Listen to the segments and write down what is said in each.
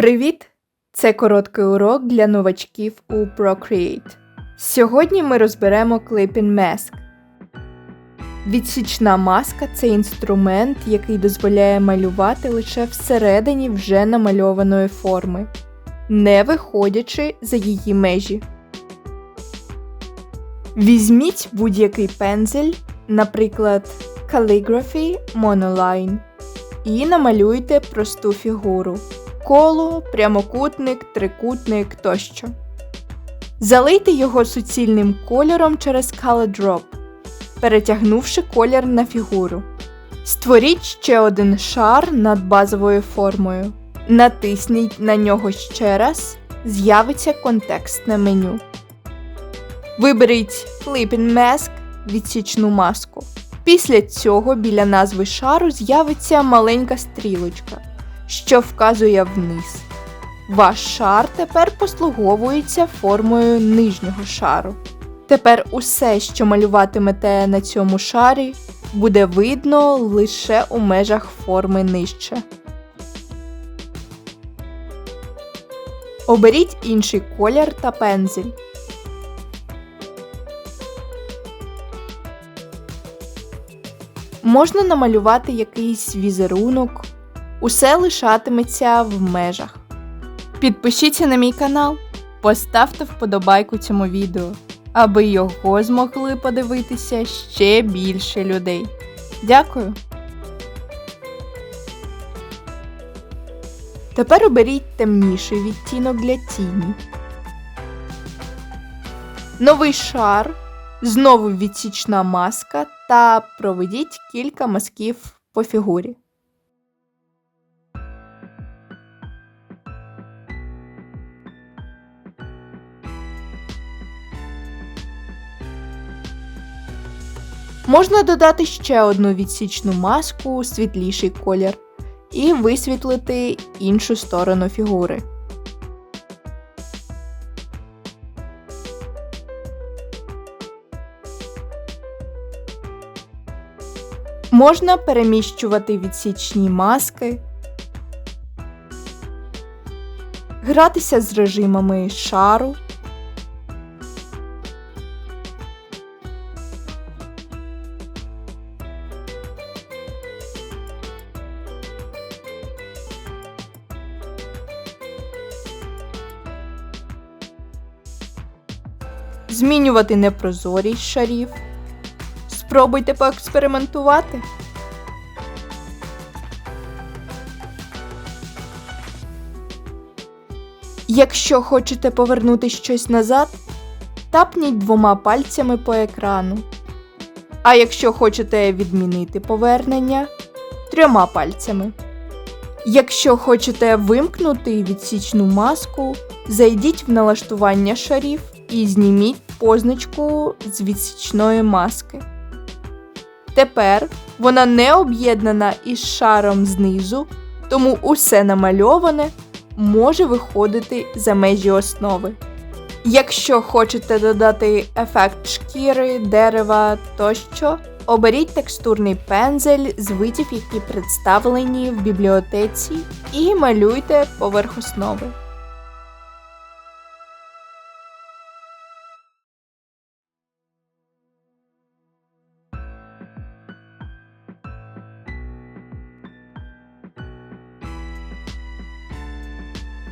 Привіт! Це короткий урок для новачків у Procreate. Сьогодні ми розберемо Clipping Mask. Відсічна маска це інструмент, який дозволяє малювати лише всередині вже намальованої форми, не виходячи за її межі. Візьміть будь-який пензель, наприклад, Calligraphy Monoline, і намалюйте просту фігуру коло, прямокутник, трикутник тощо. Залийте його суцільним кольором через Color Drop, перетягнувши колір на фігуру. Створіть ще один шар над базовою формою. Натисніть на нього ще раз, з'явиться контекстне меню. Виберіть Clipping Mask відсічну маску. Після цього біля назви шару з'явиться маленька стрілочка що вказує вниз. Ваш шар тепер послуговується формою нижнього шару. Тепер усе, що малюватимете на цьому шарі, буде видно лише у межах форми нижче. Оберіть інший колір та пензель. Можна намалювати якийсь візерунок, усе лишатиметься в межах. Підпишіться на мій канал, поставте вподобайку цьому відео, аби його змогли подивитися ще більше людей. Дякую! Тепер оберіть темніший відтінок для тіні. Новий шар, знову відсічна маска та проведіть кілька мазків по фігурі. Можна додати ще одну відсічну маску, світліший колір, і висвітлити іншу сторону фігури. Можна переміщувати відсічні маски, гратися з режимами шару. Змінювати непрозорість шарів. Спробуйте поекспериментувати. Якщо хочете повернути щось назад, тапніть двома пальцями по екрану. А якщо хочете відмінити повернення трьома пальцями. Якщо хочете вимкнути відсічну маску, зайдіть в налаштування шарів і зніміть позначку з відсічної маски. Тепер вона не об'єднана із шаром знизу, тому усе намальоване може виходити за межі основи. Якщо хочете додати ефект шкіри, дерева тощо, оберіть текстурний пензель з видів, які представлені в бібліотеці, і малюйте поверх основи.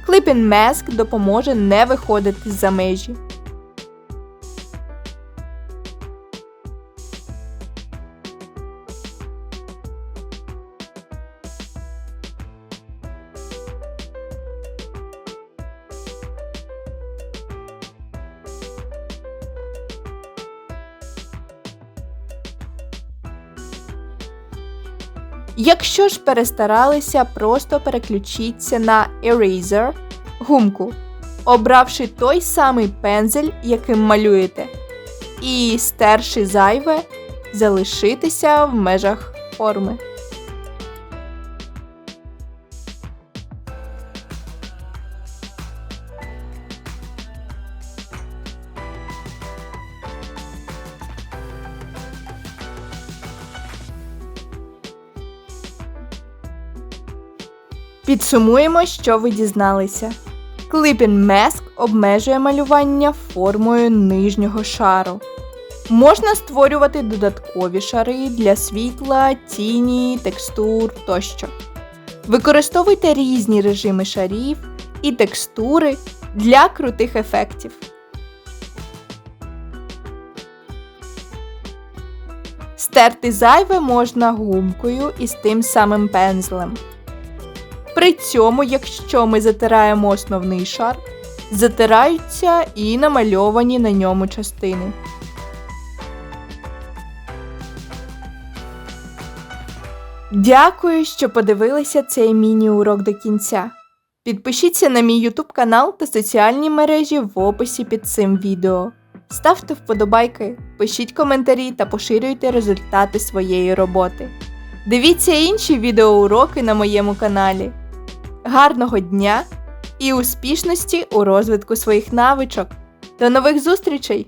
Clipping Mask допоможе не виходити за межі. Якщо ж перестаралися, просто переключіться на Eraser гумку, обравши той самий пензель, яким малюєте, і стерши зайве, залишитися в межах форми. Підсумуємо, що ви дізналися. Clipping Mask обмежує малювання формою нижнього шару. Можна створювати додаткові шари для світла, тіні, текстур тощо. Використовуйте різні режими шарів і текстури для крутих ефектів. Стерти зайве можна гумкою із тим самим пензлем. При цьому, якщо ми затираємо основний шар, затираються і намальовані на ньому частини. Дякую, що подивилися цей міні-урок до кінця. Підпишіться на мій YouTube канал та соціальні мережі в описі під цим відео. Ставте вподобайки, пишіть коментарі та поширюйте результати своєї роботи. Дивіться інші відеоуроки на моєму каналі. Гарного дня і успішності у розвитку своїх навичок. До нових зустрічей!